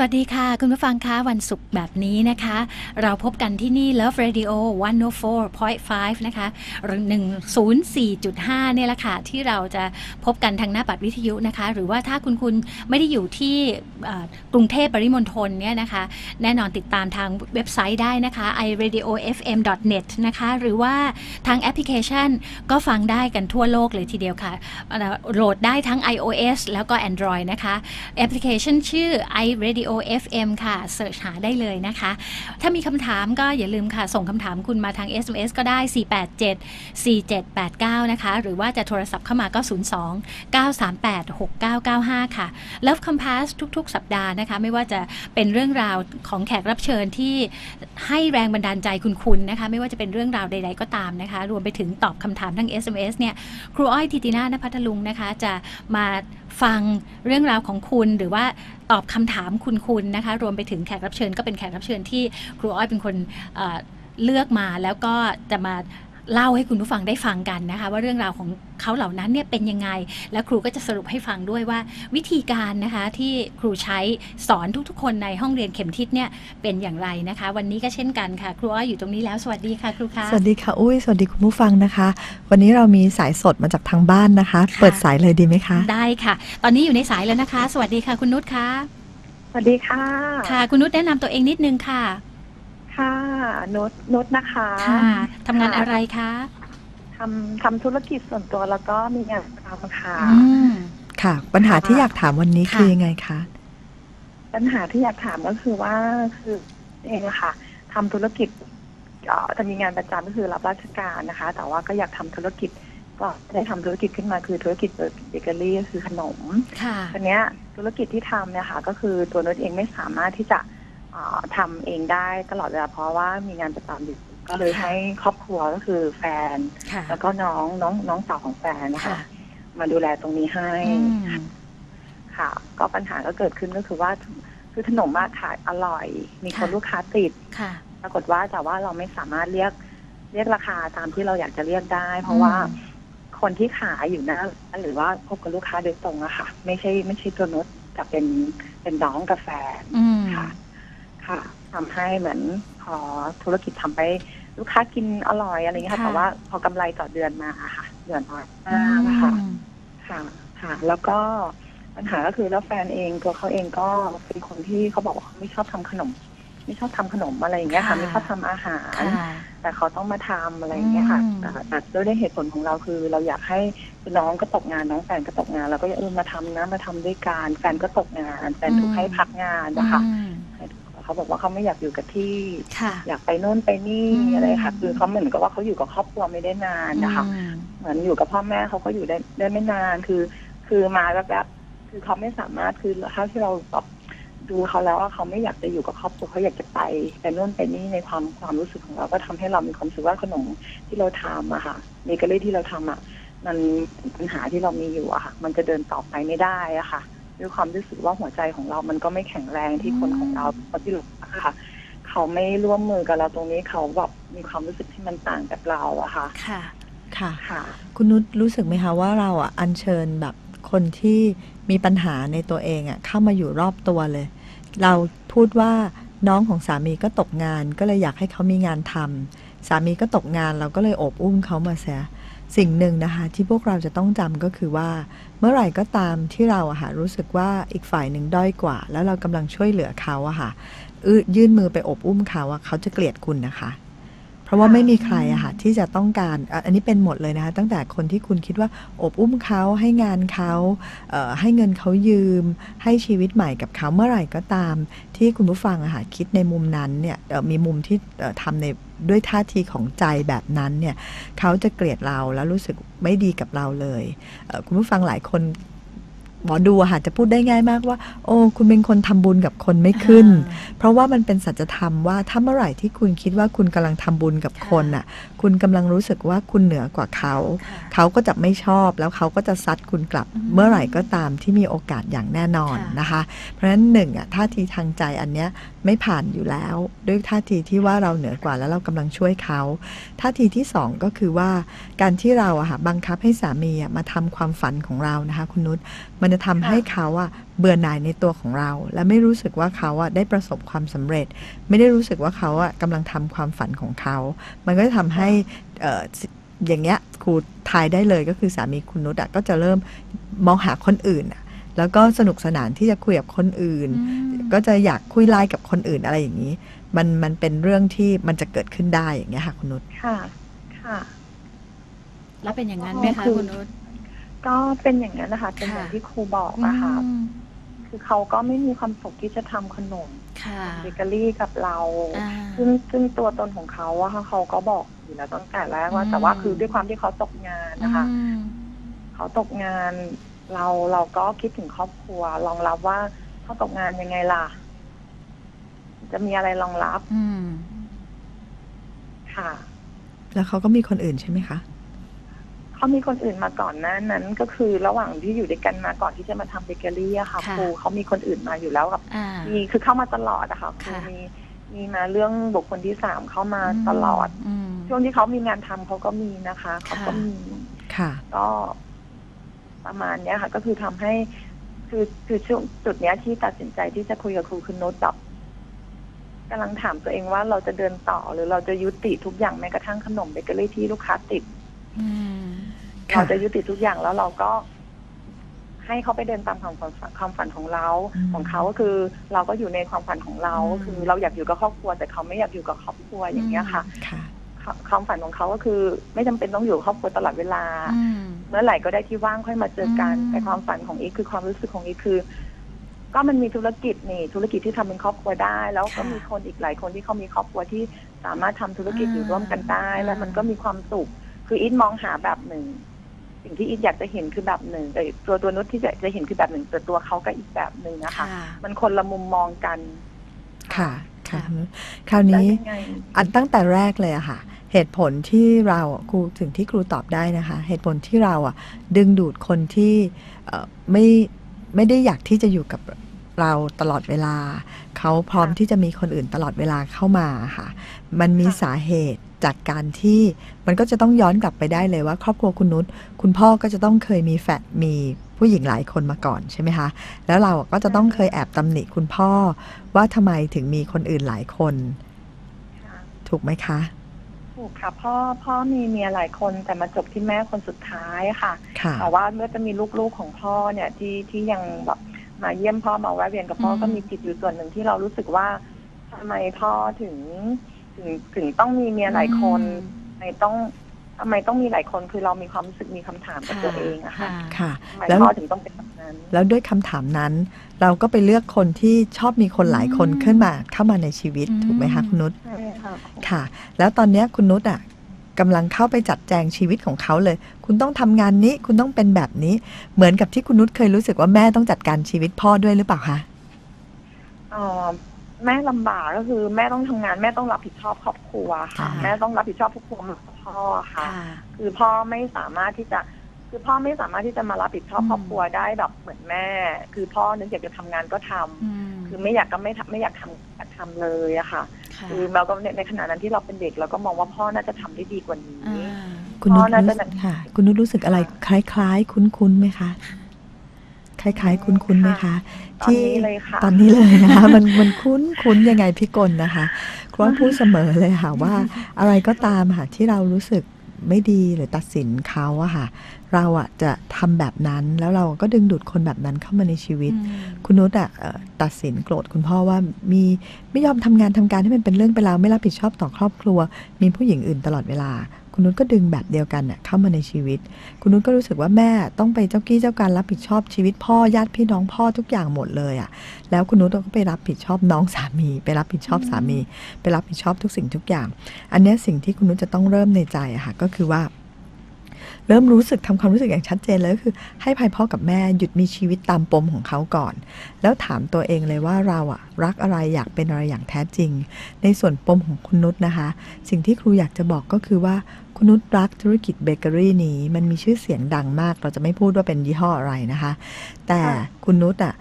วัสดีค่ะ คุณผู้ฟังคะวันศุกร์แบบนี้นะคะ เราพบกันที่นี่ Love Radio 104.5 นะคะ104.5 เนี่ยแหละค่ะ ที่เราจะพบกันทางหน้าปัดวิทยุนะคะ หรือว่าถ้าคุณคุณไม่ได้อยู่ที่กรุงเทพปริมณฑลเนี่ยนะคะ แน่นอนติดตามทางเว็บไซต์ได้นะคะ iradiofm.net นะคะ หรือว่าทางแอปพลิเคชันก็ฟังได้กันทั่วโลกเลยทีเดียวค่ะเอ่อโหลดได้ทั้ง iOS แล้วก็ Android นะคะ แอปพลิเคชันชื่อ iRadio OFM ค่ะเสิร์ชหาได้เลยนะคะ ถ้ามีคำถามก็อย่าลืมค่ะ ส่งคำถามคุณมาทาง SMS ก็ได้ 487 4789 นะคะ หรือว่าจะโทรศัพท์เข้ามาก็ 02 938 6995 ค่ะ Love Compass ทุกๆ สัปดาห์นะคะ ไม่ว่าจะเป็นเรื่องราวของแขกรับเชิญที่ให้แรงบันดาลใจคุณคุณนะคะ ไม่ว่าจะเป็นเรื่องราวใด ๆ ก็ตามนะคะ รวมไปถึงตอบคำถามทาง SMS เนี่ยครูอ้อยทิตินาณพัทลุงนะคะจะมา ฟังเรื่องราวของคุณหรือว่าตอบคำถามคุณคุณนะคะ รวมไปถึงแขกรับเชิญก็เป็นแขกรับเชิญที่ครูอ้อยเป็นคนเอ่อเลือกมาแล้วก็จะมา เล่าให้คุณผู้ฟังได้ฟังกันนะคะ ว่าเรื่องราวของเขาเหล่านั้นเนี่ยเป็นยังไง แล้วครูก็จะสรุปให้ฟังด้วยว่า วิธีการนะคะที่ครูใช้สอนทุกๆ คนในห้องเรียนเข็มทิศเนี่ยเป็นอย่างไรนะคะ วันนี้ก็เช่นกันค่ะครูอ้อยอยู่ตรงนี้แล้วสวัสดีค่ะครูคะสวัสดีค่ะอุ้ยสวัสดีคุณผู้ฟังนะคะ วันนี้เรามีสายสดมาจากทางบ้านนะคะค่ะเปิดสายเลยดีไหมคะ ได้ค่ะ ตอนนี้อยู่ในสายแล้วนะคะ สวัสดีค่ะคุณนุชค่ะสวัสดีค่ะ ค่ะ คุณนุชแนะนำตัวเองนิดนึงค่ะ ค่ะนุชนุชนะคะค่ะทำงานอะไรคะทำทำธุรกิจส่วนตัวแล้วก็มีงานทำค่ะ อืม ค่ะ ปัญหาที่อยากถามวันนี้ค่ะ คือยังไงคะ ปัญหาที่อยากถามก็คือว่าคือเองอะค่ะทำธุรกิจเอ่อจะมีงานประจำก็คือรับราชการนะคะ แต่ว่าก็อยากทำธุรกิจก็ได้ทำธุรกิจขึ้นมาคือธุรกิจเบเกอรี่ก็คือขนม ค่ะทีเนี้ยธุรกิจที่ทำเนี่ยค่ะก็คือตัวนุชเองไม่สามารถที่จะเอ่อ ทำเองได้ตลอดเวลาเพราะว่ามีงานประจำอยู่ก็เลยค่ะให้ครอบครัวก็คือแฟนค่ะแล้วก็น้องน้องน้องสาวของแฟนนะคะค่ะมาดูแลตรงนี้ให้อืมค่ะ ก็ปัญหาก็เกิดขึ้นก็คือว่าคือขนมมาขายอร่อย มีคนลูกค้าติดค่ะปรากฏว่าแต่ว่าเราไม่สามารถเรียกเรียกราคาตามที่เราอยากจะเรียกได้ เพราะว่าคนที่ขายอยู่หน้าร้านหรือว่าพบกับลูกค้าโดยตรงอะค่ะ ไม่ใช่ไม่ใช่ตัวนุชแต่เป็นเป็นน้องกาแฟอืมค่ะ ค่ะทำให้เหมือนพอธุรกิจทำไปลูกค้ากินอร่อยอะไรอย่างเงี้ยค่ะ แต่ว่าพอกำไรต่อเดือนมาอะค่ะ เดือนน้อยมากนะคะค่ะค่ะ แล้วก็ปัญหาก็คือแล้วแฟนเองตัวเขาเองก็เป็นคนที่เขาบอกว่าเขาไม่ชอบทำขนม ไม่ชอบทำขนมอะไรอย่างเงี้ยค่ะค่ะไม่ชอบทำอาหารค่ะแต่เขาต้องมาทำอะไรอย่างเงี้ยค่ะอืมแต่แต่ด้วยเหตุผลของเราคือ เราอยากให้น้องก็ตกงานน้องแฟนก็ตกงานเราก็เออมาทำนะมาทำด้วยกันแฟนก็ตกงานแฟนถูกให้พักงานนะคะอืม เขาบอกว่าเขาไม่อยากอยู่กับที่ ค่ะ อยากไปโน่นไปนี่อืม อะไรค่ะ คือเขาเหมือนกับว่าเขาอยู่กับครอบครัวไม่ได้นานนะคะ อืม เหมือนอยู่กับพ่อแม่เขาก็อยู่ได้ได้ไม่นานคือ คือมาแบบแบบคือเขาไม่สามารถคือเท่าที่เราแบบดูเขาแล้วว่าเขาไม่อยากจะอยู่กับครอบครัวเขาอยากจะไปไปโน่นไปนี่ในความความรู้สึกของเราก็ทำให้เรามีความรู้สึกว่าขนมที่เราทำอะค่ะเบเกอรี่ที่เราทำอะมันเป็นปัญหาที่เรามีอยู่อะค่ะ มันจะเดินต่อไปไม่ได้อะค่ะ ด้วยความรู้สึกว่าหัวใจของเรามันก็ไม่แข็งแรงที่คนของเราคนที่เราอะค่ะ เขาไม่ร่วมมือกับเราตรงนี้เขาแบบมีความรู้สึกที่มันต่างกับเราอะค่ะค่ะ ค่ะค่ะ คุณนุชรู้สึกไหมคะว่าเราอะอัญเชิญแบบคนที่มีปัญหาในตัวเองอะเข้ามาอยู่รอบตัวเลย เราพูดว่าน้องของสามีก็ตกงาน ก็เลยอยากให้เขามีงานทำสามีก็ตกงานเราก็เลยโอบอุ้มเขามาเสีย สิ่งหนึ่งนะคะที่พวกเราจะต้องจำก็คือว่า เมื่อไหร่ก็ตามที่เราอะค่ะรู้สึกว่าอีกฝ่ายหนึ่งด้อยกว่า แล้วเรากำลังช่วยเหลือเขาอะค่ะยื่นมือไปอบอุ้มเขาอะเขาจะเกลียดคุณนะคะ ราะว่าไม่มีใครอะค่ะที่จะต้องการอันนี้เป็นหมดเลยนะคะตั้งแต่คนที่คุณคิดว่าอบอุ้มเขาให้งานเขาเให้เงินเขายืม ให้ชีวิตใหม่กับเขาเมื่อไหร่ก็ตาม ที่คุณผู้ฟังอะค่ะคิดในมุมนั้นเนี่ยมีมุมที่เอ่อทำในด้วยท่าทีของใจแบบนั้นเนี่ยเขาจะเกลียดเราแล้วรู้สึกไม่ดีกับเราเลย คุณผู้ฟังหลายคน หมอดูอะค่ะจะพูดได้ง่ายมากว่า โอ้ คุณเป็นคนทำบุญกับคนไม่ขึ้น เพราะว่ามันเป็นสัจธรรมว่าถ้าเมื่อไหร่ที่คุณคิดว่าคุณกำลังทำบุญกับคนน่ะ คุณกำลังรู้สึกว่าคุณเหนือกว่าเขาค่ะเขาก็จะไม่ชอบแล้วเขาก็จะซัดคุณกลับอืมเมื่อไหร่ก็ตามที่มีโอกาสอย่างแน่นอนค่ะนะคะ เพราะฉะนั้นหนึ่งอะท่าทีทางใจอันเนี้ยไม่ผ่านอยู่แล้ว ด้วยท่าทีที่ว่าเราเหนือกว่าแล้วเรากำลังช่วยเขาท่าทีที่สองก็คือว่าการที่เราอะค่ะบังคับให้สามีอะมาทำความฝันของเรานะคะ คุณนุชมันมันจะทำให้เขาอะ เบื่อหน่ายในตัวของเรา และไม่รู้สึกว่าเขาอะได้ประสบความสำเร็จ ไม่ได้รู้สึกว่าเขาอะกำลังทำความฝันของเขา มันก็จะทำให้เอ่อสิอย่างเงี้ยครูทายได้เลยก็คือสามีคุณนุชอะก็จะเริ่มมองหาคนอื่นอะแล้วก็สนุกสนานที่จะคุยกับคนอื่นอืมก็จะอยากคุยไลน์กับคนอื่นอะไรอย่างนี้ มันมันเป็นเรื่องที่มันจะเกิดขึ้นได้อย่างเงี้ยค่ะคุณนุชค่ะค่ะ แล้วเป็นอย่างนั้นไหมคะคือคุณนุชก็เป็นอย่างนั้นนะคะเป็นอย่างค่ะที่ครูบอกอะค่ะอืม คือเขาก็ไม่มีความสุขที่จะทำขนมค่ะเบเกอรี่กับเราอ่าซึ่งซึ่งตัวตนของเขาอะค่ะเขาก็บอกอยู่แล้วตั้งแต่แรกว่าอืมแต่ว่าคือด้วยความที่เขาตกงานนะคะอืมเขาตกงานเราเราก็คิดถึงครอบครัวรองรับว่าเขาตกงานยังไงล่ะ จะมีอะไรรองรับอืมค่ะ แล้วเขาก็มีคนอื่นใช่ไหมคะ เขามีคนอื่นมาก่อนหน้านั้น ก็คือระหว่างที่อยู่ด้วยกันมาก่อนที่จะมาทำเบเกอรี่อะค่ะค่ะครูเขามีคนอื่นมาอยู่แล้วกับอ่ามีคือเข้ามาตลอดอะค่ะคือค่ะมีมีมาเรื่องบุคคลที่สามเข้ามาตลอดมช่วงที่เขามีงานทำเขาก็มีนะคะเขาก็ค่ะมีค่ะก็ประมาณเนี้ยค่ะ ก็คือทำให้ คือคือช่วงจุดเนี้ยที่ตัดสินใจที่จะคุยกับครูคือโน้ตแบบกำลังถามตัวเองว่าเราจะเดินต่อหรือเราจะยุติทุกอย่างแม้กระทั่งขนมเบเกอรี่ที่ลูกค้าติดอืม ค่ะ เราจะยุติทุกอย่างแล้วเราก็ ให้เขาไปเดินตามความฝันความฝันของเรา อืมของเขาก็คือ เราก็อยู่ในความฝันของเราอืม คือ เราอยากอยู่กับครอบครัว แต่เขาไม่อยากอยู่กับครอบครัวอย่างเงี้ยค่ะค่ะความความฝันของเขาก็คือ ไม่จำเป็นต้องอยู่กับครอบครัวตลอดเวลา อืม เมื่อไหร่ก็ได้ที่ว่างค่อยมาเจอกันอืม แต่ความฝันของอีกคือความรู้สึกของอีกคือ ก็มันมีธุรกิจนี่ธุรกิจที่ทำเป็นครอบครัวได้ แล้วก็มีคนอีกหลายคนที่เขามีครอบครัวที่สามารถทำธุรกิจอยู่ร่วมกันได้ แล้วมันก็มีความสุข คืออีทมองหาแบบหนึ่ง สิ่งที่อีทอยากจะเห็นคือแบบหนึ่งแต่ตัวตัวนุชที่จะจะเห็นคือแบบหนึ่งแต่ตัวเขาก็อีกแบบหนึ่งนะคะค่ะมันคนละมุมมองกัน ค่ะค่ะค่ะคราวแล้วนี้ยังไงอันตั้งแต่แรกเลยอะค่ะ เหตุผลที่เราอะครูถึงที่ครูตอบได้นะคะ เหตุผลที่เราอะดึงดูดคนที่เอ่อไม่ไม่ได้อยากที่จะอยู่กับเราตลอดเวลา เขาพร้อมค่ะที่จะมีคนอื่นตลอดเวลาเข้ามาค่ะ มันมีค่ะสาเหตุ จากการที่มันก็จะต้องย้อนกลับไปได้เลยว่า ครอบครัวคุณนุชคุณพ่อก็จะต้องเคยมีแฟนมีผู้หญิงหลายคนมาก่อนใช่ไหมคะ แล้วเราก็จะต้องเคยแอบตำหนิคุณพ่อ ว่าทำไมถึงมีคนอื่นหลายคนค่ะถูกไหมคะ ถูกค่ะพ่อพ่อมีเมียหลายคนแต่มาจบที่แม่คนสุดท้ายค่ะค่ะแต่ว่าเมื่อจะมีลูกๆของพ่อเนี่ยที่ที่ยังแบบมาเยี่ยมพ่อมาแวะเวียนกับพ่ออมก็มีจิตอยู่ส่วนหนึ่งที่เรารู้สึกว่าทำไมพ่อถึง ถึงถึงต้องมีเมียหลายคนทำไมต้องทำไมต้องมีหลายคนคือเรามีความรู้สึกมีคำถามกับตัวเองอะค่ะค่ะทำไมแล้วพ่อถึงต้องเป็นแบบนั้น แล้วด้วยคำถามนั้น เราก็ไปเลือกคนที่ชอบมีคนหลายคนอืมขึ้นมาเข้ามาในชีวิตอืมถูกไหมคะคุณนุชใช่ค่ะค่ะ แล้วตอนเนี้ยคุณนุชอะกำลังเข้าไปจัดแจงชีวิตของเขาเลย คุณต้องทำงานนี้ คุณต้องเป็นแบบนี้ เหมือนกับที่คุณนุชเคยรู้สึกว่าแม่ต้องจัดการชีวิตพ่อด้วยหรือเปล่าคะเอ่อ แม่ลำบากก็คือ แม่ต้องทำงาน แม่ต้องรับผิดชอบครอบครัวค่ะค่ะแม่ต้องรับผิดชอบครอบครัวมากกว่าพ่อค่ะค่ะ คือพ่อไม่สามารถที่จะ คือพ่อไม่สามารถที่จะมารับผิดชอบอืมครอบครัวได้แบบเหมือนแม่ คือพ่อนึกอยากจะทำงานก็ทำอืมคือไม่อยากก็ไม่ทำไม่อยากทำอยากทำเลยอะค่ะค่ะ คือเราก็ในในขณะนั้นที่เราเป็นเด็กเราก็มองว่าพ่อน่าจะทำได้ดีกว่านี้อ่าคุณนุชพ่อน่าจะรู้สึกค่ะ คุณนุชรู้สึกอะไรคล้ายๆ คุ้นๆไหมคะ คล้าย ๆ คุ้นๆไหมคะตอนนี้เลยค่ะตอนนี้เลยนะคะมันมันคุ้นคุ้นยังไงพี่กลนะคะครูว่าพูดเสมอเลยค่ะว่าอะไรก็ตามค่ะที่เรารู้สึกไม่ดีหรือตัดสินเขาอะค่ะ เราอะจะทำแบบนั้นแล้วเราก็ดึงดูดคนแบบนั้นเข้ามาในชีวิตอืมคุณนุชอะเอ่อตัดสินโกรธคุณพ่อว่ามีไม่ยอมทำงานทำการให้มันเป็นเรื่องเป็นราวไม่รับผิดชอบต่อครอบครัว มีผู้หญิงอื่นตลอดเวลา คุณนุชก็ดึงแบบเดียวกันน่ะเข้ามาในชีวิต คุณนุชก็รู้สึกว่าแม่ต้องไปเจ้ากี้เจ้าการรับผิดชอบชีวิตพ่อญาติพี่น้องพ่อทุกอย่างหมดเลยอะแล้วคุณนุชก็ไปรับผิดชอบน้องสามี ไปรับผิดชอบสามี ไปรับผิดชอบทุกสิ่งทุกอย่าง อันนี้สิ่งที่คุณนุชจะต้องเริ่มในใจอะค่ะก็คือว่า เริ่มรู้สึกทำความรู้สึกอย่างชัดเจนเลยก็คือ ให้ภายพ่อกับแม่หยุดมีชีวิตตามปมของเขาก่อน แล้วถามตัวเองเลยว่าเราอะรักอะไรอยากเป็นอะไรอย่างแท้จริง ในส่วนปมของคุณนุชนะคะ สิ่งที่ครูอยากจะบอกก็คือว่าคุณนุชรักธุรกิจเบเกอรี่นี้ มันมีชื่อเสียงดังมาก เราจะไม่พูดว่าเป็นยี่ห้ออะไรนะคะ แต่คุณนุชอะ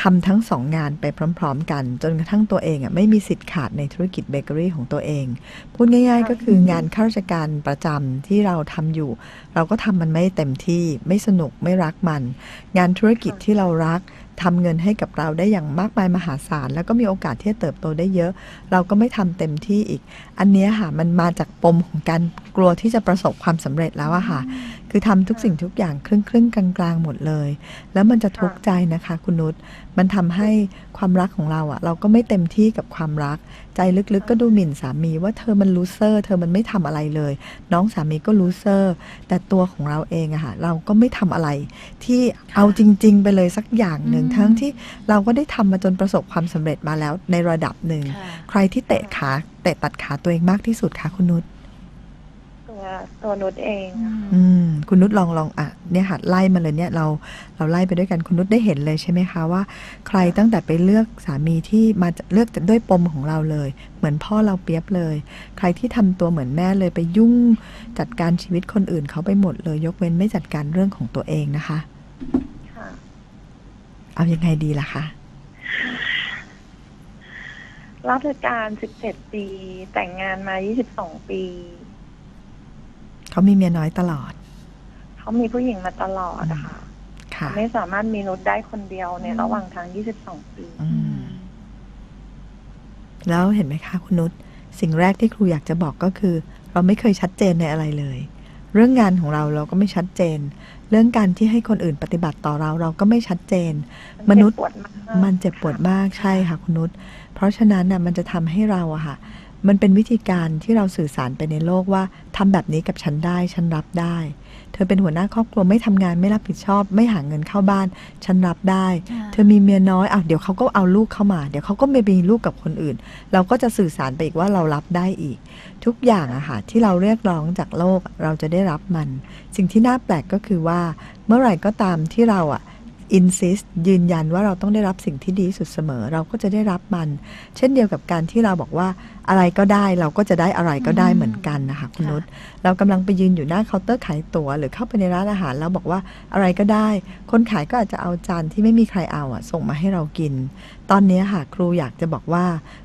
ทำทั้งสองงานไปพร้อม ๆ กัน จนกระทั่งตัวเองอะไม่มีสิทธิ์ขาดในธุรกิจเบเกอรี่ของตัวเอง พูดง่าย ๆ ก็คืองานข้าราชการประจำที่เราทำอยู่ เราก็ทำมันไม่เต็มที่ไม่สนุกไม่รักมัน งานธุรกิจที่เรารักทำเงินให้กับเราได้อย่างมากมายมหาศาล แล้วก็มีโอกาสที่จะเติบโตได้เยอะ เราก็ไม่ทำเต็มที่อีก อันเนี้ยค่ะมันมาจากปมของการ กลัวที่จะประสบความสำเร็จแล้วอะค่ะ คือทำทุกสิ่งทุกอย่างครึ่งครึ่งๆกลางหมดเลย แล้วมันจะทุกข์ใจนะคะ คุณนุชมันทำให้ความรักของเราอะเราก็ไม่เต็มที่กับความรัก ใจลึกๆ ก็ดูหมิ่นสามีว่าเธอมันลูเซอร์ เธอมันไม่ทำอะไรเลย น้องสามีก็ลูเซอร์ แต่ตัวของเราเองอะค่ะ เราก็ไม่ทำอะไร ที่เอาจริง ๆ ไปเลยสักอย่างหนึ่งทั้งที่เราก็ได้ทำมาจนประสบความสำเร็จมาแล้วในระดับหนึ่ง ใครที่เตะขาเตะตัดขาตัวเองมากที่สุดคะคุณนุช ตัวตัวนุชเองอะค่ะอืมคุณนุชลองลองอะเนี่ยค่ะไล่มาเลยเนี่ยเราเราไล่ไปด้วยกันคุณนุชได้เห็นเลยใช่ไหมคะว่า ใครตั้งแต่ไปเลือกสามีที่มาจากเลือกด้วยปมของเราเลย เหมือนพ่อเราเปรียบเลย ใครที่ทำตัวเหมือนแม่เลยไปยุ่งจัดการชีวิตคนอื่นเขาไปหมดเลย ยกเว้นไม่จัดการเรื่องของตัวเองนะคะค่ะเอายังไงดีล่ะคะรับราชการ 17 ปี แต่งงานมา 22 ปี เขามีเมียน้อยตลอด เขามีผู้หญิงมาตลอดอะค่ะค่ะไม่สามารถมีนุชได้คนเดียวในระหว่างทาง 22 ปีอืมแล้วเห็นไหมคะคุณนุชสิ่งแรกที่ครูอยากจะบอกก็คือ เราไม่เคยชัดเจนในอะไรเลย เรื่องงานของเราเราก็ไม่ชัดเจน เรื่องการที่ให้คนอื่นปฏิบัติต่อเราเราก็ไม่ชัดเจน มนุษย์เจ็บปวดมากมันเจ็บปวดมากใช่ค่ะคุณนุชเพราะฉะนั้นน่ะมันจะทำให้เราอะค่ะ มันเป็นวิธีการที่เราสื่อสารไปในโลกว่าทำแบบนี้กับฉันได้ฉันรับได้ เธอเป็นหัวหน้าครอบครัวไม่ทำงานไม่รับผิดชอบ ไม่หาเงินเข้าบ้าน ฉันรับได้ เธอมีเมียน้อยอะเดี๋ยวเขาก็เอาลูกเข้ามา เดี๋ยวเขาก็ไม่มีลูกกับคนอื่น เราก็จะสื่อสารไปอีกว่าเรารับได้อีก ทุกอย่างอะค่ะที่เราเรียกร้องจากโลกเราจะได้รับมัน สิ่งที่น่าแปลกก็คือว่า เมื่อไหร่ก็ตามที่เราอะ insist ยืนยันว่าเราต้องได้รับสิ่งที่ดีที่สุดเสมอ เราก็จะได้รับมัน เช่นเดียวกับการที่เราบอกว่าอะไรก็ได้เราก็จะได้อะไรก็ได้เหมือนกันนะคะคุณค่ะนุชเรากำลังไปยืนอยู่หน้าเคาน์เตอร์ขายตั๋วหรือเข้าไปในร้านอาหารแล้วบอกว่าอะไรก็ได้ คนขายก็อาจจะเอาจานที่ไม่มีใครเอาอะส่งมาให้เรากิน ตอนนี้ค่ะครูอยากจะบอกว่า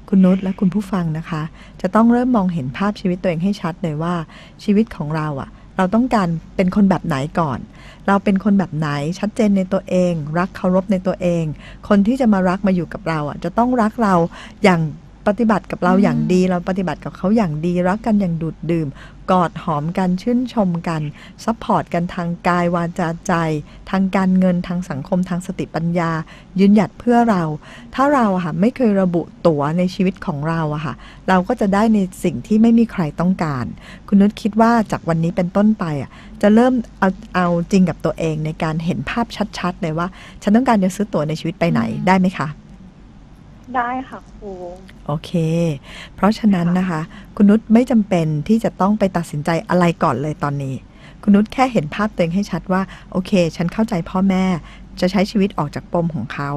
คุณนุชและคุณผู้ฟังนะคะ จะต้องเริ่มมองเห็นภาพชีวิตตัวเองให้ชัดเลยว่าชีวิตของเราอะ เราต้องการเป็นคนแบบไหนก่อน เราเป็นคนแบบไหนชัดเจนในตัวเอง รักเคารพในตัวเอง คนที่จะมารักมาอยู่กับเราอะจะต้องรักเราอย่าง ปฏิบัติกับเราอืมอย่างดี เราปฏิบัติกับเขาอย่างดีรักกันอย่างดูดดื่ม กอดหอมกันชื่นชมกันซัพพอร์ตกันทางกายวาจาใจ ทางการเงินทางสังคมทางสติปัญญา ยืนหยัดเพื่อเรา ถ้าเราอะค่ะไม่เคยระบุตัวในชีวิตของเราอะค่ะ เราก็จะได้ในสิ่งที่ไม่มีใครต้องการ คุณนุชคิดว่าจากวันนี้เป็นต้นไปอะจะเริ่มเอาเอาจริงกับตัวเองในการเห็นภาพชัดๆเลยว่า ฉันต้องการจะซื้อตั๋วในชีวิตไปไหนอืมได้ไหมคะ ได้ค่ะครูโอเค เพราะฉะนั้นนะคะ คุณนุชไม่จำเป็นที่จะต้องไปตัดสินใจอะไรก่อนเลยตอนนี้ คุณนุชแค่เห็นภาพตัวเองให้ชัดว่า โอเค ฉันเข้าใจพ่อแม่ จะใช้ชีวิตออกจากปมของเขา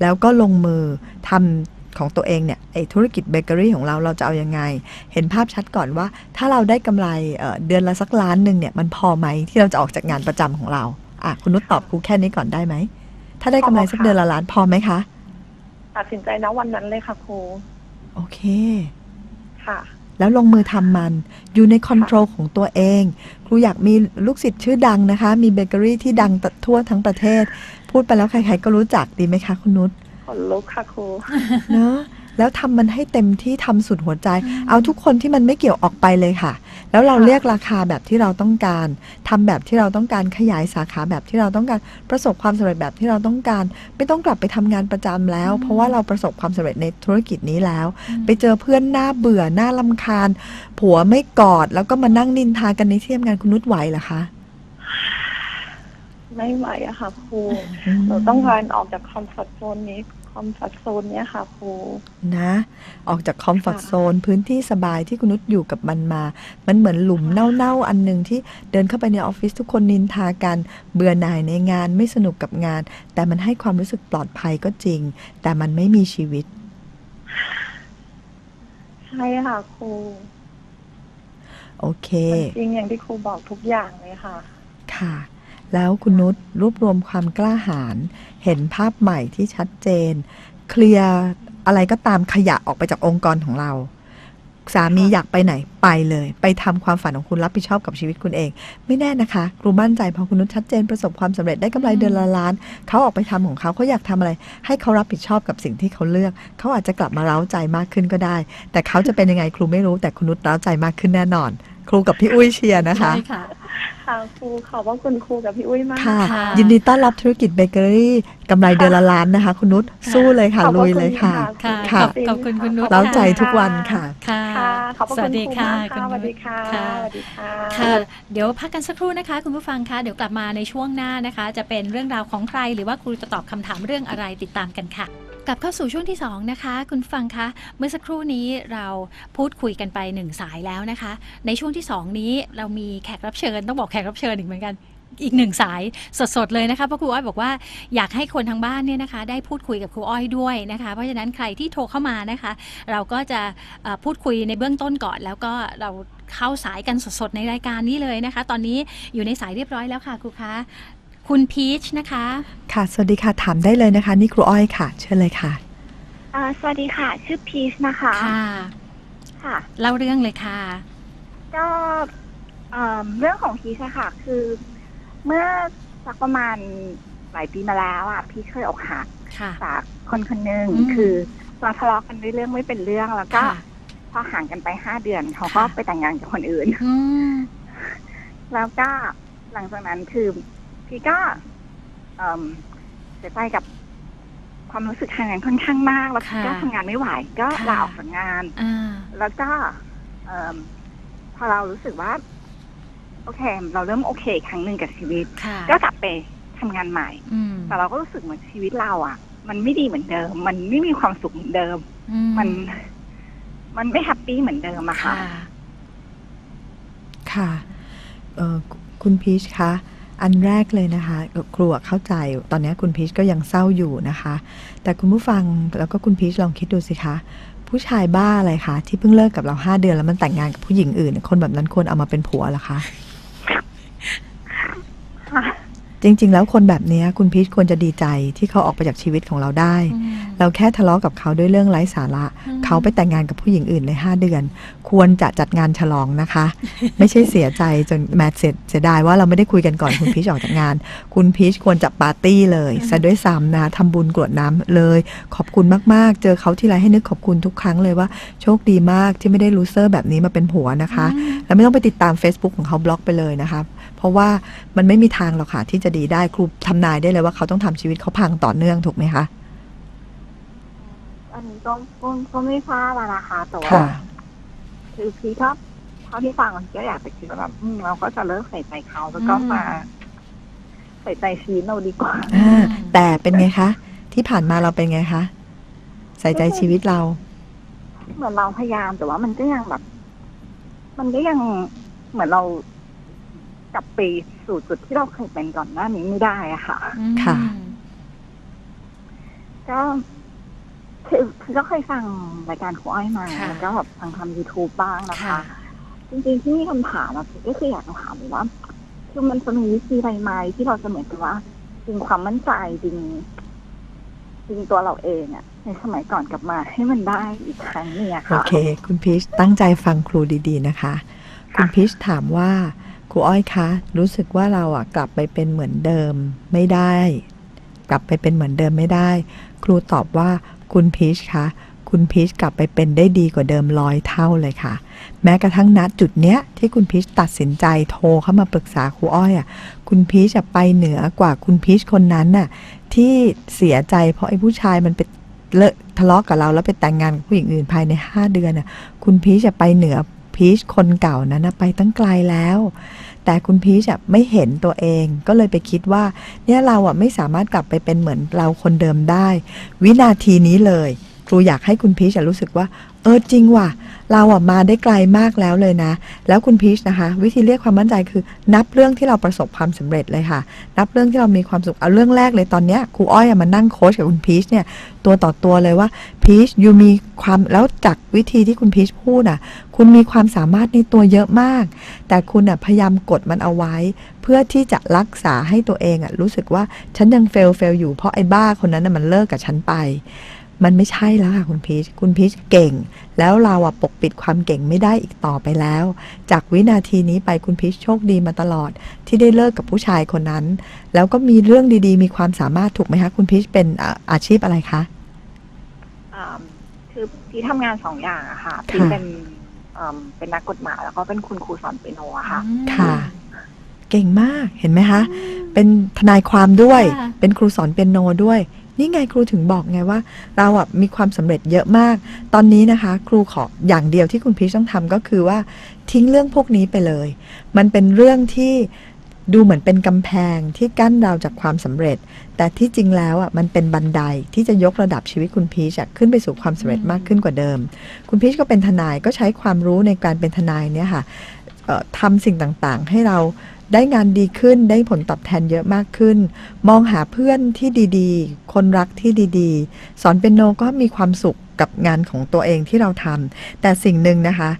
แล้วก็ลงมือทำของตัวเองเนี่ยไอธุรกิจเบเกอรี่ของเราเราจะเอายังไง เห็นภาพชัดก่อนว่า ถ้าเราได้กำไรเอ่อเดือนละสักล้านหนึ่งเนี่ยมันพอไหมที่เราจะออกจากงานประจำของเราอะคุณนุชตอบครูแค่นี้ก่อนได้ไหมถ้าได้กำไรสักเดือนละล้านพอไหมคะ ตัดสินใจณวันนั้นเลยค่ะครูโอเค ค่ะ แล้วลงมือทำมัน อยู่ในคอนโทรลของตัวเอง ครูอยากมีลูกศิษย์ชื่อดังนะคะ มีเบเกอรี่ที่ดังทั่วทั้งประเทศ พูดไปแล้วใครๆก็รู้จักดีไหมคะ คุณนุชขนลุกค่ะครูเนอะ แล้วทำมันให้เต็มที่ทำสุดหัวใจ เอาทุกคนที่มันไม่เกี่ยวออกไปเลยค่ะ แล้วเราค่ะ เรียกราคาแบบที่เราต้องการทำแบบที่เราต้องการขยายสาขาแบบที่เราต้องการประสบความสำเร็จแบบที่เราต้องการ ไม่ต้องกลับไปทำงานประจำแล้ว เพราะว่าเราประสบความสำเร็จในธุรกิจนี้แล้ว ไปเจอเพื่อนหน้าเบื่อหน้าลำคาญ ผัวไม่กอด แล้วก็มานั่งนินทากันในที่ทำงานคุณนุชไหวเหรอคะไม่ไหวอะค่ะครูหนูต้องการออกจากคอมฟอร์ทโซนนี้ คอมฟอร์ทโซนเนี้ยค่ะครูนะ ออกจากคอมฟอร์ทโซนพื้นที่สบายที่คุณนุชอยู่กับมันมา มันเหมือนหลุมเน่าๆอันหนึ่งที่เดินเข้าไปในออฟฟิศทุกคนนินทากัน เบื่อหน่ายในงานไม่สนุกกับงาน แต่มันให้ความรู้สึกปลอดภัยก็จริง แต่มันไม่มีชีวิต ใช่ค่ะครูโอเคมันจริงอย่างที่ครูบอกทุกอย่างเลยค่ะ ค่ะ แล้วคุณนุชรวบรวมความกล้าหาญ เห็นภาพใหม่ที่ชัดเจน เคลียร์อะไรก็ตามขยะออกไปจากองค์กรของเรา สามีอยากไปไหนไปเลย ไปทำความฝันของคุณรับผิดชอบกับชีวิตคุณเอง ไม่แน่นะคะครูมั่นใจพอคุณนุชชัดเจนประสบความสำเร็จได้กำไรเดือนละล้านเขาออกไปทำของเขาเขาอยากทำอะไร ให้เขารับผิดชอบกับสิ่งที่เขาเลือก เขาอาจจะกลับมาเร้าใจมากขึ้นก็ได้ แต่เขาจะเป็นยังไงครูไม่รู้แต่คุณนุชเร้าใจมากขึ้นแน่นอน ครูกับพี่อุ้ยเชียร์นะคะ ใช่ค่ะ ค่ะครูขอบพระคุณครูกับพี่อุ้ยมากค่ะ ค่ะ ยินดีต้อนรับธุรกิจเบเกอรี่กำไรเดือนละล้านนะคะ คุณนุชสู้เลยค่ะขอบพลุระยณเลยค่ะ ค่ะค่ะ ขอบขอบคุณคุณนุชเร้าใจทุกวันค่ะ ค่ะ ค่ะขอบพระสคุวัณสดีครูค่ะมากคุค่ะณสวัสนุดีชค่ะค่ะสวัสดีค่ะ ค่ะ เดี๋ยวพักกันสักครู่นะคะ คุณผู้ฟังคะ เดี๋ยวกลับมาในช่วงหน้านะคะ จะเป็นเรื่องราวของใคร หรือว่าครูจะตอบคำถามเรื่องอะไรติดตามกันค่ะ กลับเข้าสู่ช่วงที่ 2 นะคะ คุณฟังคะเมื่อสักครู่นี้เราพูดคุยกันไปหนึ่งสายแล้วนะคะ ในช่วงที่ 2 นี้เรามีแขกรับเชิญ ต้องบอกแขกรับเชิญอีกเหมือนกันอีกหนึ่งสายสดๆเลยนะคะเพราะครูอ้อยบอกว่าอยากให้คนทางบ้านเนี่ยนะคะ ได้พูดคุยกับครูอ้อยด้วยนะคะ เพราะฉะนั้นใครที่โทรเข้ามานะคะ เราก็จะพูดคุยในเบื้องต้นก่อน แล้วก็เราเข้าสายกันสดๆในรายการนี้เลยนะคะ ตอนนี้อยู่ในสายเรียบร้อยแล้วค่ะครูคะ คุณพีชนะคะ ค่ะ สวัสดีค่ะ ถามได้เลยนะคะ นี่ครูอ้อยค่ะ เชิญเลยค่ะอ่าสวัสดีค่ะ ชื่อพีชนะคะ ค่ะ ค่ะ เล่าเรื่องเลยค่ะ ก็เอิ่มเรื่องของพีชอะค่ะ คือ เมื่อสักประมาณหลายปีมาแล้วอะพีชเคยอกหักค่ะ จากคนคนหนึ่งอืม คือเราทะเลาะกันด้วยเรื่องไม่เป็นเรื่องแล้วก็ ค่ะ พอห่างกันไปห้าเดือนเขาก็ค่ะ ไปแต่งงานกับคนอื่น อืม แล้วก็หลังจากนั้นคือ พี่ก็เอิ่มเสียใจกับความรู้สึกทางงานค่อนข้างมาก แล้วพี่ก็ค่ะทำงานไม่ไหว ก็ค่ะลาออกจากงานอ่าแล้วก็เอิ่มพอเรารู้สึกว่า โอเค เราเริ่มโอเคอีกครั้งหนึ่งกับชีวิตค่ะก็กลับไปทำงานใหม่อืมแต่เราก็รู้สึกเหมือนชีวิตเราอะ มันไม่ดีเหมือนเดิม มันไม่มีความสุขเหมือนเดิมอืมัน มันไม่แฮปปี้เหมือนเดิมอะค่ะ ค่ะค่ะเอ่อคุณพีชคะ อันแรกเลยนะคะครูอะเข้าใจตอนนี้คุณพีชก็ยังเศร้าอยู่นะคะ แต่คุณผู้ฟังแล้วก็คุณพีชลองคิดดูสิคะผู้ชายบ้าอะไรคะที่เพิ่งเลิกกับเราห้าเดือนแล้วมันแต่งงานกับผู้หญิงอื่น คนแบบนั้นควรเอามาเป็นผัวหรอคะ จริง ๆ แล้วคนแบบเนี้ยคุณพีชควรจะดีใจที่เขาออกไปจากชีวิตของเราได้อืมเราแค่ทะเลาะกับเขาด้วยเรื่องไร้สาระอืมเขาไปแต่งงานกับผู้หญิงอื่นในห้าเดือน ควรจะจัดงานฉลองนะคะ ไม่ใช่เสียใจจนแมทเสียเสียดายว่าเราไม่ได้คุยกันก่อนคุณพีชออกจากงาน คุณพีชควรจัดปาร์ตี้เลยซะด้วยซ้ำนะคะทำบุญกรวดน้ำเลย ขอบคุณมากๆ เจอเขาที่ไรให้นึกขอบคุณทุกครั้งเลยว่าโชคดีมากที่ไม่ได้ลูเซอร์แบบนี้มาเป็นผัวนะคะอืมแล้วไม่ต้องไปติดตาม Facebook ของเขาบล็อกไปเลยนะคะ เพราะว่ามันไม่มีทางหรอกค่ะที่จะดีได้ครูทำนายได้เลยว่าเขาต้องทำชีวิตเขาพังต่อเนื่องถูกไหมคะอันนี้ก็ก็ก็ไม่ทราบอะนะคะแต่ว่าค่ะคือพี่ก็เท่าที่ฟังก็อยากจะคิดว่าแบบอืมเราก็จะเลิกใส่ใจเขาแล้วก็อืมมาใส่ใจชีวิตเราดีกว่าอ่าแต่เป็นไงคะ ที่ผ่านมาเราเป็นไงคะ ใส่ใจชีวิตเรา เหมือนเราพยายามแต่ว่ามันก็ยังแบบ มันก็ยังเหมือนเรา กลับไปสู่จุดที่เราเคยเป็นก่อนหน้านี้ไม่ได้อะค่ะอืมค่ะ ก็คือคือก็เคยฟังรายการครูอ้อยมาค่ะแล้วก็แบบฟังทำ YouTube บ้างนะคะค่ะจริงๆที่มีคำถามอะคือก็คืออยากจะถามว่าคือมันจะมีวิธีอะไรไหมที่เราจะเหมือนกับว่าดึงความมั่นใจดึงดึงตัวเราเองอะในสมัยก่อนกลับมาให้มันได้อีกครั้งเนี่ยโอค่ะเค คุณพีชตั้งใจฟังครูดีๆนะคะ คุณพีชถามว่า ครูอ้อยคะ รู้สึกว่าเราอะกลับไปเป็นเหมือนเดิมไม่ได้ กลับไปเป็นเหมือนเดิมไม่ได้ ครูตอบว่าคุณพีชคะ คุณพีชกลับไปเป็นได้ดีกว่าเดิมร้อยเท่าเลยค่ะ แม้กระทั่งณจุดเนี้ยที่คุณพีชตัดสินใจโทรเข้ามาปรึกษาครูอ้อยอะ คุณพีชจะไปเหนือกว่าคุณพีชคนนั้นน่ะที่เสียใจเพราะไอ้ผู้ชายมันไปเลิกทะเลาะกับเราแล้วไปแต่งงานกับผู้หญิงอื่นภายในห้าเดือนน่ะ คุณพีชจะไปเหนือพีชคนเก่านั้นนะไปตั้งไกลแล้ว แต่คุณพีชอะไม่เห็นตัวเองก็เลยไปคิดว่าเนี่ยเราอะไม่สามารถกลับไปเป็นเหมือนเราคนเดิมได้ วินาทีนี้เลย ครูอยากให้คุณพีชรู้สึกว่า เออจริงว่ะ เราอะมาได้ไกลมากแล้วเลยนะ แล้วคุณพีชนะคะ วิธีเรียกความมั่นใจคือ นับเรื่องที่เราประสบความสำเร็จเลยค่ะ นับเรื่องที่เรามีความสุขเอาเรื่องแรกเลยตอนเนี้ยครูอ้อยอะมานั่งโค้ชกับคุณพีชเนี่ยตัวต่อตัวเลยว่าพีชยูมีความแล้วจากวิธีที่คุณพีชพูดอะ คุณมีความสามารถในตัวเยอะมาก แต่คุณอะพยายามกดมันเอาไว้ เพื่อที่จะรักษาให้ตัวเองอะรู้สึกว่าฉันยังเฟลเฟลอยู่เพราะไอ้บ้าคนนั้นน่ะมันเลิกกับฉันไป มันไม่ใช่แล้วค่ะคุณพีชคุณพีชเก่ง แล้วเราอะปกปิดความเก่งไม่ได้อีกต่อไปแล้ว จากวินาทีนี้ไปคุณพีชโชคดีมาตลอด ที่ได้เลิกกับผู้ชายคนนั้น แล้วก็มีเรื่องดีๆ มีความสามารถถูกไหมคะ คุณพีชเป็นอ่าอาชีพอะไรคะอ่าคือพี่ทำงานสองอย่างอะค่ะพี่ค่ะเป็นอ่าเป็นนักกฎหมายแล้วก็เป็นคุณครูสอนเปียโนอะค่ะ ค่ะ เก่งมากเห็นไหมคะ เป็นทนายความด้วยค่ะเป็นครูสอนเปียโนด้วย นี่ไงครูถึงบอกไงว่า เราอะมีความสำเร็จเยอะมาก ตอนนี้นะคะ ครูขออย่างเดียวที่คุณพีชต้องทำก็คือว่าทิ้งเรื่องพวกนี้ไปเลย มันเป็นเรื่องที่ดูเหมือนเป็นกำแพงที่กั้นเราจากความสำเร็จ แต่ที่จริงแล้วอะมันเป็นบันไดที่จะยกระดับชีวิตคุณพีชขึ้นไปสู่ความสำเร็จมากขึ้นกว่าเดิม คุณพีชก็เป็นทนายก็ใช้ความรู้ในการเป็นทนายเนี่ยค่ะทำสิ่งต่างๆ ให้เราได้งานดีขึ้นได้ผลตอบแทนเยอะมากขึ้น มองหาเพื่อนที่ดีๆ คนรักที่ดีๆ สอนเป็นโนก็มีความสุขกับงานของตัวเองที่เราทำแต่สิ่งหนึ่งนะคะ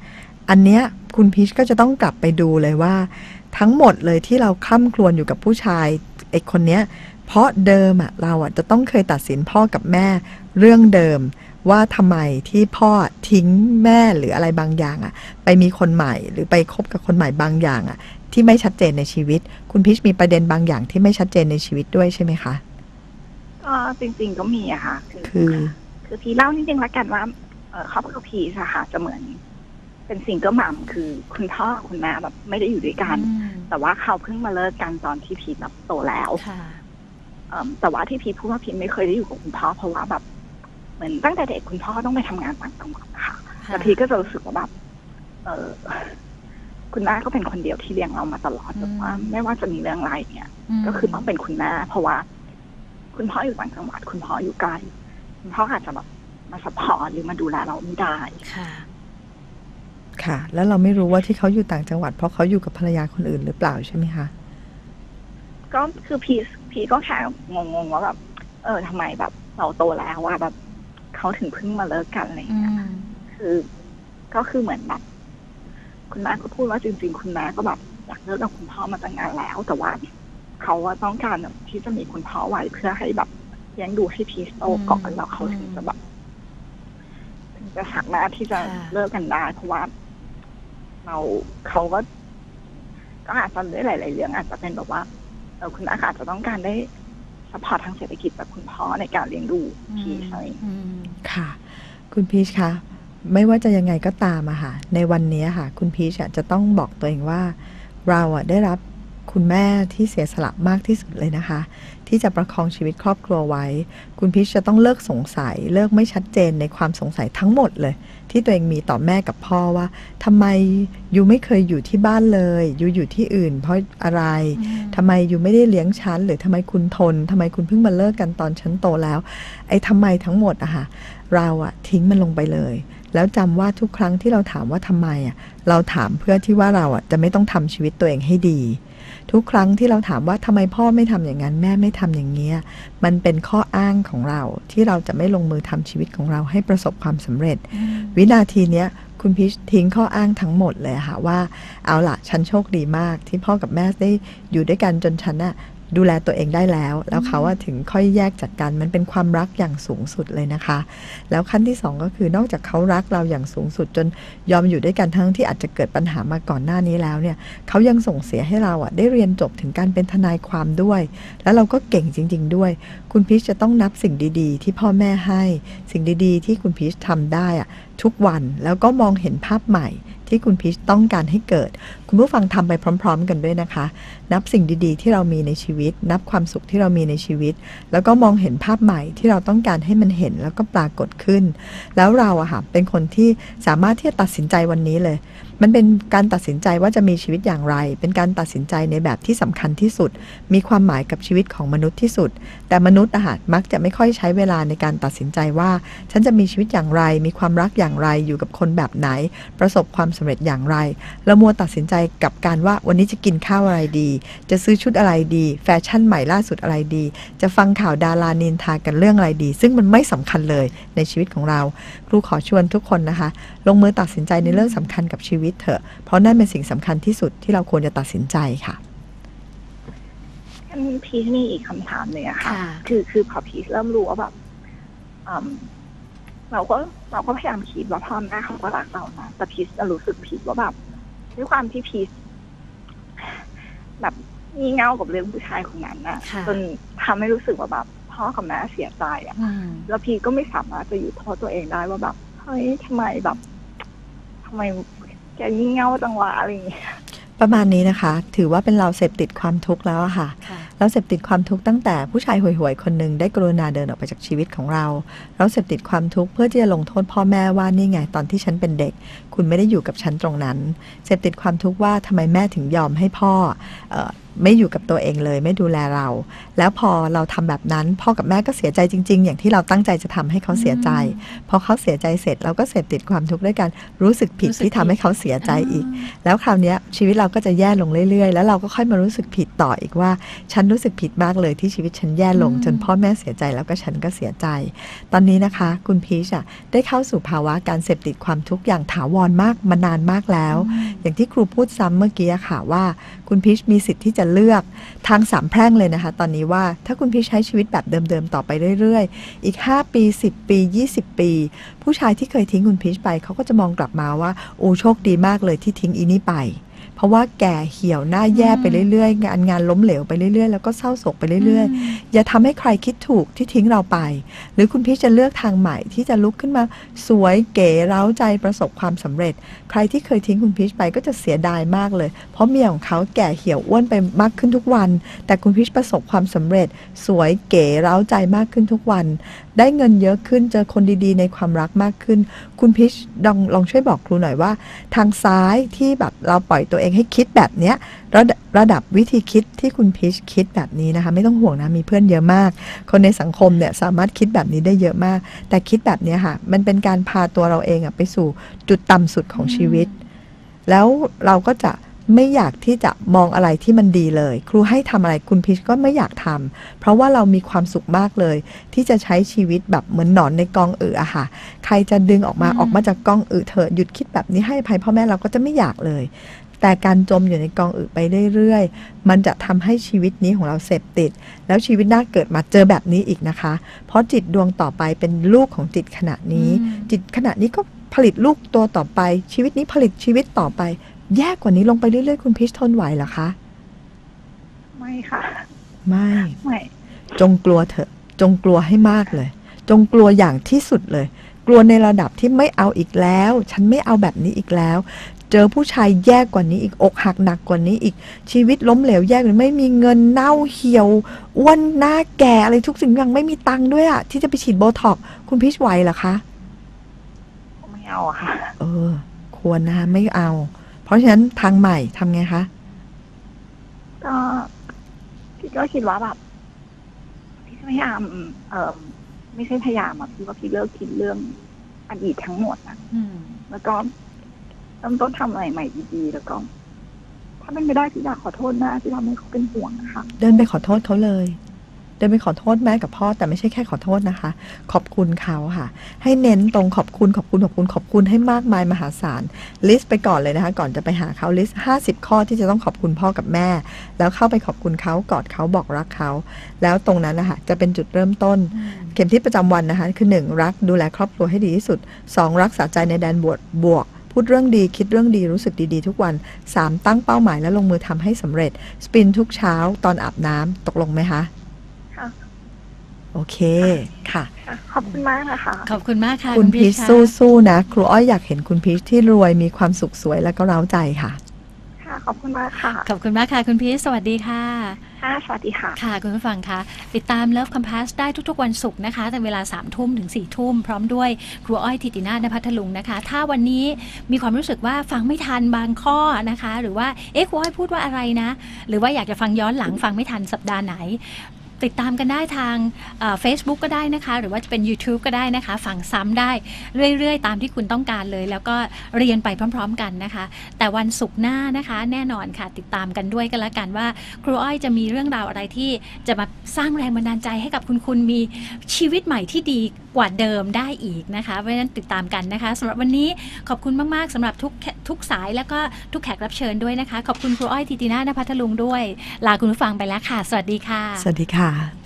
อันเนี้ยคุณพีชก็จะต้องกลับไปดูเลยว่า ทั้งหมดเลยที่เราคล่ำครวญอยู่กับผู้ชายไอ้คนเนี้ยเพราะเดิมอะเราอะจะต้องเคยตัดสินพ่อกับแม่เรื่องเดิมว่าทำไมที่พ่อทิ้งแม่หรืออะไรบางอย่างอะไปมีคนใหม่หรือไปคบกับคนใหม่บางอย่างอะ ที่ไม่ชัดเจนในชีวิต คุณพิชมีประเด็นบางอย่างที่ไม่ชัดเจนในชีวิตด้วยใช่ไหมคะก็จริง ๆ ก็มีอะค่ะ คือ คือคือพี่เล่านิดนึงละกันว่าเอ่อครอบครัวพีชอะค่ะจะเหมือน เป็นซิงเกิลมัมคือคุณพ่อคุณแม่แบบไม่ได้อยู่ด้วยกัน แต่ว่าเขาเพิ่งมาเลิกกันตอนที่พีชแบบโตแล้วค่ะเอิ่มแต่ว่าที่พีชพูดว่าพีชไม่เคยได้อยู่กับคุณพ่อเพราะว่าแบบ เหมือนตั้งแต่เด็กคุณพ่อต้องไปทำงานต่างจังหวัดอะค่ะแต่พีชก็จะรู้สึกว่าแบบเออ คุณแม่ก็เป็นคนเดียวที่เลี้ยงเรามาตลอดอืมแบบว่าไม่ว่าจะมีเรื่องอะไรเนี่ย ก็คือต้องเป็นคุณแม่เพราะว่า คุณพ่ออยู่ต่างจังหวัดคุณพ่ออยู่ไกลคุณพ่ออาจจะแบบมาสปอร์ตหรือมาดูแลเราไม่ได้ค่ะ ค่ะ แล้วเราไม่รู้ว่าที่เขาอยู่ต่างจังหวัด เพราะเขาอยู่กับภรรยาคนอื่นหรือเปล่าใช่ไหมคะก็คือพีพีก็แค่งงๆว่าแบบเออทำไมแบบเราโตแล้วว่าแบบเขาถึงเพิ่งมาเลิกกันอะไรอย่างอืเงี้ยมคือ ก็คือเหมือนแบบ คุณแม่ก็พูดว่าจริง ๆ คุณแม่ก็แบบอยากเลิกกับคุณพ่อมาตั้งนานแล้ว แต่ว่าเขาว่าต้องการแบบที่จะมีคุณพ่อไว้เพื่อให้แบบเลี้ยงดูให้พีชโตก่อนแล้วเขาถึงจะแบบถึงจะสามารถที่จะเลิกกันได้เพราะว่าเราเขาก็ก็อาจจะด้วยหลาย ๆ เรื่องอาจจะเป็นแบบว่าเออคุณแม่อาจจะต้องการได้สปอร์ตทางเศรษฐกิจแบบคุณพ่อในการเลี้ยงดูพีชอะไรอย่างเงี้ยอืมค่ะ คุณพีชคะ ไม่ว่าจะยังไงก็ตามอะค่ะ ในวันนี้ค่ะ คุณพีชอะจะต้องบอกตัวเองว่า เราอะได้รับคุณแม่ที่เสียสละมากที่สุดเลยนะคะ ที่จะประคองชีวิตครอบครัวไว้ คุณพีชจะต้องเลิกสงสัย เลิกไม่ชัดเจนในความสงสัยทั้งหมดเลย ที่ตัวเองมีต่อแม่กับพ่อว่าทำไมยูไม่เคยอยู่ที่บ้านเลยยูอยู่ที่อื่น เพราะอะไรทำไมยูไม่ได้เลี้ยงฉันหรือทำไมคุณทนทำไมคุณเพิ่งมาเลิกกันตอนฉันโตแล้ว ไอ้ทำไมทั้งหมดอะค่ะเราอะทิ้งมันลงไปเลย แล้วจำว่าทุกครั้งที่เราถามว่าทำไมอะเราถามเพื่อที่ว่าเราอะจะไม่ต้องทำชีวิตตัวเองให้ดี ทุกครั้งที่เราถามว่าทำไมพ่อไม่ทำอย่างนั้นแม่ไม่ทำอย่างเงี้ยมันเป็นข้ออ้างของเราที่เราจะไม่ลงมือทำชีวิตของเราให้ประสบความสำเร็จ วินาทีเนี้ยคุณพิชทิ้งข้ออ้างทั้งหมดเลยค่ะว่า เอาล่ะฉันโชคดีมากที่พ่อกับแม่ได้อยู่ด้วยกันจนฉันน่ะ ดูแลตัวเองได้แล้ว แล้วเขาอะถึงค่อยแยกจากกันมันเป็นความรักอย่างสูงสุดเลยนะคะ แล้วขั้นที่สองก็คือนอกจากเขารักเราอย่างสูงสุด จนยอมอยู่ด้วยกันทั้งที่อาจจะเกิดปัญหามาก่อนหน้านี้แล้วเนี่ยเขายังส่งเสียให้เราอะได้เรียนจบถึงการเป็นทนายความด้วย แล้วเราก็เก่งจริง ๆ ด้วย คุณพีชจะต้องนับสิ่งดีๆ ที่พ่อแม่ให้ สิ่งดีๆ ที่คุณพีชทำได้อะทุกวันแล้วก็มองเห็นภาพใหม่ที่คุณพีชต้องการให้เกิด คุณผู้ฟังทำไปพร้อม ๆ กันด้วยนะคะ นับสิ่งดีๆ ที่เรามีในชีวิต นับความสุขที่เรามีในชีวิต แล้วก็มองเห็นภาพใหม่ที่เราต้องการให้มันเห็นแล้วก็ปรากฏขึ้น แล้วเราอะค่ะเป็นคนที่สามารถที่จะตัดสินใจวันนี้เลยมันเป็นการตัดสินใจว่าจะมีชีวิตอย่างไร เป็นการตัดสินใจในแบบที่สำคัญที่สุด มีความหมายกับชีวิตของมนุษย์ที่สุด แต่มนุษย์อาหารมักจะไม่ค่อยใช้เวลาในการตัดสินใจว่า ฉันจะมีชีวิตอย่างไร มีความรักอย่างไร อยู่กับคนแบบไหน ประสบความสำเร็จอย่างไรแล้วมัวตัดสินใจกับการว่าวันนี้จะกินข้าวอะไรดี จะซื้อชุดอะไรดี แฟชั่นใหม่ล่าสุดอะไรดี จะฟังข่าวดารานินทากันเรื่องอะไรดี ซึ่งมันไม่สำคัญเลยในชีวิตของเรา ครูขอชวนทุกคนนะคะ ลงมือตัดสินใจในเรื่องสำคัญกับชีวิตเถอะ เพราะนั่นเป็นสิ่งสำคัญที่สุดที่เราควรจะตัดสินใจค่ะอันนี้พีชมีอีกคำถามหนึ่งอะค่ะค่ะ คือคือพอพีชเริ่มรู้ว่าแบบอืมเราก็เราก็พยายามคิดว่าพ่อแม่เขาก็รักเรานะแต่พีชจะรู้สึกผิดว่าแบบด้วยความที่พีชแบบงี่เง่ากับเรื่องผู้ชายคนนั้นนะค่ะ จนทำให้รู้สึกว่าแบบพ่อกับแม่เสียใจอะอืมแล้วพีชก็ไม่สามารถจะหยุดโทษตัวเองได้ว่าแบบเฮ้ยทำไมแบบทำไม แกงี่เง่าจังวะอะไรอย่างเงี้ยประมาณนี้นะคะ ถือว่าเป็นเราเสพติดความทุกข์แล้วอะค่ะ ค่ะ เราเสพติดความทุกข์ตั้งแต่ผู้ชายห่วยๆคนหนึ่งได้กรุณาเดินออกไปจากชีวิตของเรา เราเสพติดความทุกข์เพื่อที่จะลงโทษพ่อแม่ว่านี่ไงตอนที่ฉันเป็นเด็ก คุณไม่ได้อยู่กับฉันตรงนั้น เสพติดความทุกข์ว่าทำไมแม่ถึงยอมให้พ่อเออไม่อยู่กับตัวเองเลย ไม่ดูแลเรา แล้วพอเราทำแบบนั้นพ่อกับแม่ก็เสียใจจริง ๆ อย่างที่เราตั้งใจจะทำให้เขาเสียใจ พอเขาเสียใจเสร็จเราก็เสพติดความทุกข์ด้วยการรู้สึกผิดรู้สึกที่ทำให้เขาเสียใจอีกาแล้วคราวเนี้ยชีวิตเราก็จะแย่ลงเรื่อย ๆ แล้วเราก็ค่อยมารู้สึกผิดต่ออีกว่า ฉันรู้สึกผิดมากเลยที่ชีวิตฉันแย่ลงอืมจนพ่อแม่เสียใจแล้วก็ฉันก็เสียใจ ตอนนี้นะคะ คุณพีชอะได้เข้าสู่ภาวะการเสพติดความทุกข์อย่างถาวรมากมานานมากแล้ว อย่างที่ครูพูดซ้ำเมื่อกี้อะค่ะว่า คุณพีชมีสิทธิ์ที่จะเลือกทางสามแพร่งเลยนะคะ ตอนนี้ว่าถ้าคุณพีชใช้ชีวิตแบบเดิมๆต่อไปเรื่อยๆ อีก 5 ปี 10 ปี 20 ปี ผู้ชายที่เคยทิ้งคุณพีชไปเขาก็จะมองกลับมาว่าโอ้โชคดีมากเลยที่ทิ้งอีนี่ไป ราะว่าแก่เหี่ยวหน้าแย่ไปเรื่อยๆ งานงานล้มเหลวไปเรื่อยๆ แล้วก็เศร้าโศกไปเรื่อยๆ อย่าทำให้ใครคิดถูกที่ทิ้งเราไป หรือคุณพี่จะเลือกทางใหม่ที่จะลุกขึ้นมาสวยเก๋เร้าใจประสบความสำเร็จ ใครที่เคยทิ้งคุณพีชไปก็จะเสียดายมากเลย เพราะเมียของเขาแก่เหี่ยวอ้วนไปมากขึ้นทุกวัน แต่คุณพีชประสบความสำเร็จ สวยเก๋เร้าใจมากขึ้นทุกวัน ได้เงินเยอะขึ้นเจอคนดีๆ ในความรักมากขึ้น คุณพีชลองลองช่วยบอกครูหน่อยว่า ทางซ้ายที่แบบเราปล่อยตัวเองให้คิดแบบเนี้ยระดับระดับวิธีคิดที่คุณพีชคิดแบบนี้นะคะ ไม่ต้องห่วงนะมีเพื่อนเยอะมาก คนในสังคมเนี่ยสามารถคิดแบบนี้ได้เยอะมาก แต่คิดแบบเนี้ยค่ะ มันเป็นการพาตัวเราเองอะไปสู่จุดต่ำสุดของชีวิต แล้วเราก็จะไม่อยากที่จะมองอะไรที่มันดีเลย ครูให้ทำอะไรคุณพีชก็ไม่อยากทำเพราะว่าเรามีความสุขมากเลย ที่จะใช้ชีวิตแบบเหมือนหนอนในกองอึอะค่ะ ใครจะดึงออกมาอืมออกมาจากกองอึเถอะหยุดคิดแบบนี้ให้อภัยพ่อแม่เราก็จะไม่อยากเลย แต่การจมอยู่ในกองอึไปเรื่อยๆ มันจะทำให้ชีวิตนี้ของเราเสพติด แล้วชีวิตหน้าเกิดมาเจอแบบนี้อีกนะคะ เพราะจิตดวงต่อไปเป็นลูกของจิตขณะนี้อืมจิตขณะนี้ก็ผลิตลูกตัวต่อไป ชีวิตนี้ผลิตชีวิตต่อไป แย่กว่านี้ลงไปเรื่อยๆ คุณพิชทนไหวเหรอคะ ไม่ค่ะ ไม่ไม่ จงกลัวเถอะ จงกลัวให้มากเลย จงกลัวอย่างที่สุดเลยกลัวในระดับที่ไม่เอาอีกแล้ว ฉันไม่เอาแบบนี้อีกแล้ว เจอผู้ชายแย่กว่านี้อีกอกหักหนักกว่านี้อีกชีวิตล้มเหลวแย่กว่านี้ไม่มีเงินเน่าเหี่ยวอ้วนหน้าแก่อะไรทุกสิ่งอย่างไม่มีตังค์ด้วยอะที่จะไปฉีดโบท็อกซ์คุณพิชไหวเหรอคะไม่เอาอะค่ะ เออ ควรนะคะไม่เอา เพราะฉะนั้นทางใหม่ทำไงคะ ก็พี่ก็คิดว่าแบบพี่พยายามเออไม่ใช่พยายามอะพี่ว่าพี่เลิกคิดเรื่องอดีตทั้งหมดนะอืมแล้วก็ เริ่มต้นทำอะไรใหม่ดีๆ แล้วก็ ถ้าเป็นไม่ได้พี่อยากขอโทษแม่ที่ทำให้เขาเป็นห่วงนะคะ เดินไปขอโทษเขาเลย เดินไปขอโทษแม่กับพ่อแต่ไม่ใช่แค่ขอโทษนะคะ ขอบคุณเขาค่ะ ให้เน้นตรงขอบคุณขอบคุณขอบคุณขอบคุณให้มากมายมหาศาลลิสต์ไปก่อนเลยนะคะ ก่อนจะไปหาเขาลิสต์ห้าสิบข้อที่จะต้องขอบคุณพ่อกับแม่ แล้วเข้าไปขอบคุณเขากอดเขาบอกรักเขา แล้วตรงนั้นนะคะจะเป็นจุดเริ่มต้น เข็มทิศประจำวันนะคะ คือ 1 รักดูแลครอบครัวให้ดีที่สุด 2 รักษาใจในแดนบวกบวก พูดเรื่องดีคิดเรื่องดีรู้สึกดีๆ ทุกวัน 3 ตั้งเป้าหมายและลงมือทำให้สำเร็จ สปินทุกเช้าตอนอาบน้ำตกลงไหมคะค่ะโอเคค่ะค่ะ ขอบคุณมากนะคะขอบคุณมากค่ะ คุณพีชะสู้ๆนะ ครูอ้อยอยากเห็นคุณพีชที่รวยมีความสุขสวยและก็เร้าใจค่ะ ค่ะ ขอบคุณมากค่ะ ขอบคุณมากค่ะ คุณพีชสวัสดีค่ะ ค่ะ สวัสดีค่ะ ค่ะคุณผู้ฟังคะติดตาม Love Compass ได้ทุกๆ วันศุกร์นะคะแต่เวลา3ามทุ่มถึง4ี่ทุ่มพร้อมด้วยครูอ้อยทิตินาถนพัทลุงนะคะ ถ้าวันนี้มีความรู้สึกว่าฟังไม่ทันบางข้อนะคะ หรือว่าเอ๊ะครูอ้อยพูดว่าอะไรนะ หรือว่าอยากจะฟังย้อนหลังฟังไม่ทันสัปดาห์ไหน ติดตามกันได้ทางเฟซบุ๊กก็ได้นะคะ หรือว่าจะเป็น YouTube ก็ได้นะคะ ฟังซ้ำได้เรื่อยๆ ตามที่คุณต้องการเลย แล้วก็เรียนไปพร้อม ๆ กันนะคะ แต่วันศุกร์หน้านะคะ แน่นอนค่ะ ติดตามกันด้วยกันละกันว่า ครูอ้อยจะมีเรื่องราวอะไรที่จะมาสร้างแรงบันดาลใจให้กับคุณคุณมีชีวิตใหม่ที่ดีกว่าเดิมได้อีกนะคะ เพราะฉะนั้นติดตามกันนะคะสำหรับวันนี้ขอบคุณมากๆสำหรับทุกทุกสายแล้วก็ทุกแขกรับเชิญด้วยนะคะ ขอบคุณครูอ้อยทิตินาถพัทลุงด้วย ลาคุณผู้ฟังไปแล้วค่ะ สวัสดีค่ะ สวัสดีค่ะ Bye.